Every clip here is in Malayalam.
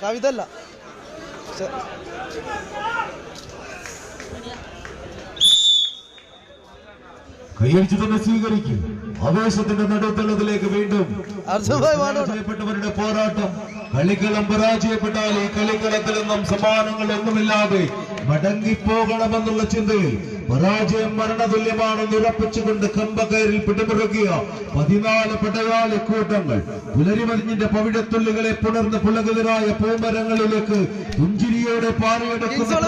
കവിത അല്ല കൈയടിച്ച് തന്നെ സ്വീകരിക്കും. ആവേശത്തിന്റെ നടുത്തളത്തിലേക്ക് വീണ്ടും പരാജയപ്പെട്ടവരുടെ പോരാട്ടം. കളിക്കളം പരാജയപ്പെട്ടാൽ ഈ കളിക്കളത്തിൽ നിന്നും സമ്മാനങ്ങൾ ഒന്നുമില്ലാതെ മടങ്ങിപ്പോകണമെന്നുള്ള ചിന്തയിൽ പരാജയം മരണതുല്യമാണെന്ന് ഉറപ്പിച്ചുകൊണ്ട് കമ്പകയറിൽ പിടിമുറുകിയ പതിനാല് പടയാളി കൂട്ടങ്ങൾ പുലരിമതിഞ്ഞിന്റെ പവിഴത്തുള്ളികളെ പുണർന്ന് പുളകുതരായ പൂമരങ്ങളിലേക്ക് പുഞ്ചിരിയോടെ കിങ്സ്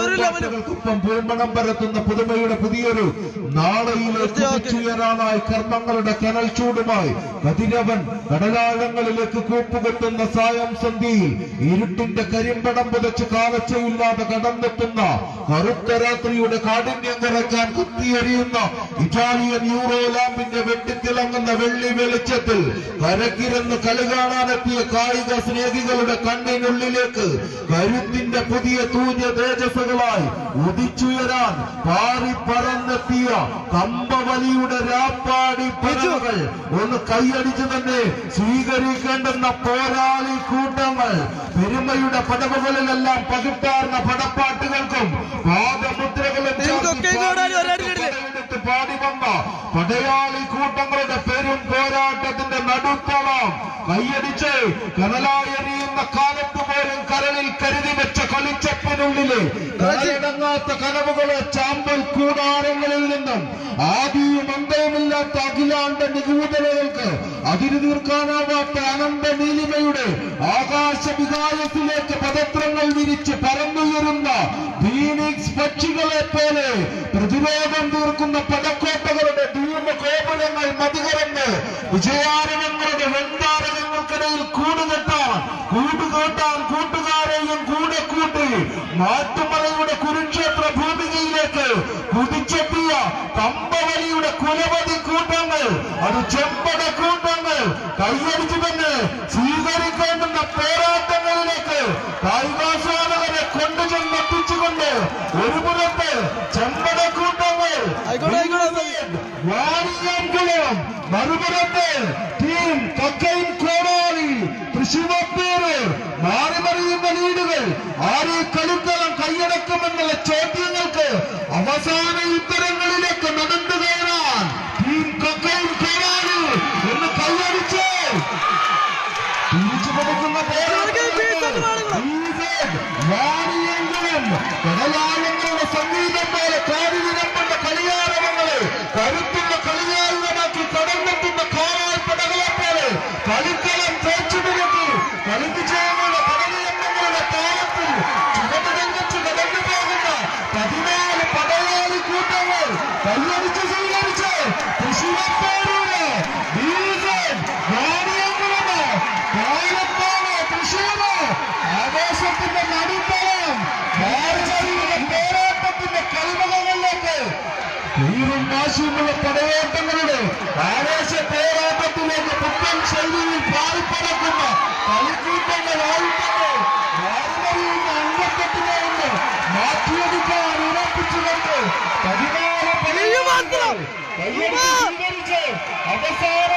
പൂമ്പണം പരത്തുന്ന പുതുമയുടെ പുതിയൊരു നാളെയിലേക്ക് ഉയരാനായി കർമ്മങ്ങളുടെ കനൽ ചൂടുമായി കതിരവൻ കടലാഴങ്ങളിലേക്ക് കൂപ്പുകെട്ടുന്ന സായം സന്ധിയിൽ ഇരുട്ടിന്റെ കരിമ്പടം പുതച്ച് കാലച്ചയില്ലാതെ കടന്നെത്തുന്ന കറുത്ത രാത്രിയുടെ കാഠിന്യം കുറയ്ക്കാൻ കുത്തിയെറിയുന്ന. ഇറ്റാലിയൻ യൂറോ ലാമ്പിന്റെ വെട്ടിത്തിളങ്ങുന്ന വെള്ളി വെളിച്ചത്തിൽ കരക്കിരുന്ന് കളി കാണാനെത്തിയ കായിക സ്നേഹികളുടെ കണ്ണിനുള്ളിലേക്ക് കരുത്തിന്റെ പുതിയ തൂഞ്ഞ തേജസ്സുകളായി ഉദിച്ചുയരാൻ പാറി പറന്നെത്തിയ കമ്പവലിയുടെ രാപ്പാടി പരവുകൾ ഒന്ന് കൈയടിച്ചു തന്നെ സ്വീകരിക്കേണ്ടുന്ന പോരാളി കൂട്ടങ്ങൾ. പെരുമയുടെ പടവുകളിലെല്ലാം പകിട്ടാർന്ന പടപ്പാട്ടുകൾക്കും പാദമുദ്രകളും പടയാളി കൂട്ടങ്ങളുടെ പെരും പോരാട്ടത്തിന്റെ നടുത്തളം. കൈയടിച്ച് കനലായെറിയുന്ന കാലത്ത് പോലും കരളിൽ കരുതി വെച്ച കളിച്ചപ്പിനുള്ളിൽ കരയടങ്ങാത്ത കനവുകളെ ചാമ്പൽ കൂടാരങ്ങളിൽ നിന്നും ആദിയും അന്തവുമില്ലാത്ത അഖിലാണ്ട നികൂതകൾക്ക് അതിരു തീർക്കാനാവാത്ത അനന്ത നീലിമയുടെ ആകാശ വികാരത്തിലേക്ക് പദത്രങ്ങൾ വിരിച്ച് പറന്നുയരുന്ന ഫീനിക്സ് പക്ഷികളെ പോലെ പ്രതിരോധം തീർക്കുന്ന പടക്കോട്ടകളുടെ ധൂമകോപുരങ്ങൾ മതികരങ്ങൾ വിജയാരണങ്ങളുടെ വെൺതാരകങ്ങൾക്കിടയിൽ കൂടുകെട്ടാൻ കൂട്ടുകൂട്ടാൻ കൂട്ടുകാരെയും കൂടെ കൂട്ടി മാറ്റുമലയുടെ കുരുക്ഷേത്ര ഭൂമികയിലേക്ക് കുതിച്ചെത്തിയ കമ്പവലിയുടെ കുലപതി കൂട്ടങ്ങൾ അത് ചെമ്പട കൂട്ടങ്ങൾ കൈയടിച്ചു തന്നെ സ്വീകരിക്കേണ്ടുന്ന പോരാട്ടങ്ങളിലേക്ക് കായികാസ്വാദകരെ വാണിയംകുളം മറുപുറത്ത് ടീം കക്കൈൻ കോടാലി തൃശൂവപ്പേര് മാറി മറിയുന്ന ലീഡുകൾ ആരെ കളിക്കളം കൈയടക്കുമെന്നുള്ള ചോദ്യങ്ങൾക്ക് കരുത്തുള്ള കളിയായുധമാക്കി കടന്നെത്തുന്ന കാവാൽപ്പടകളെ പോലെ കളിക്കളം തേച്ചുപിടിക്കി കളിക്ക് ചെയ്യാനുള്ള കടലിയമ്പങ്ങളുടെ താളത്തിൽ ചുവടുരംഗത്ത് നടന്നു പോകുന്ന പതിനാല് പടയാളി കൂട്ടങ്ങൾ കൈയടിച്ച് വീറും വാശിയുമുള്ള പടയോട്ടങ്ങളുടെ ആവേശ പോരാട്ടത്തിലേക്ക് പുത്തൻ ശൈലിയിൽ പാറിപ്പടക്കുന്ന കളിക്കൂട്ടങ്ങൾ ആയുധങ്ങൾ കൊണ്ട് മാറ്റിയെടുക്കാൻ ഉറപ്പിച്ചുകൊണ്ട് പതിനാല് നീ മാത്രം. കൈയടിച്ച് സ്വീകരിച്ച് അവസാന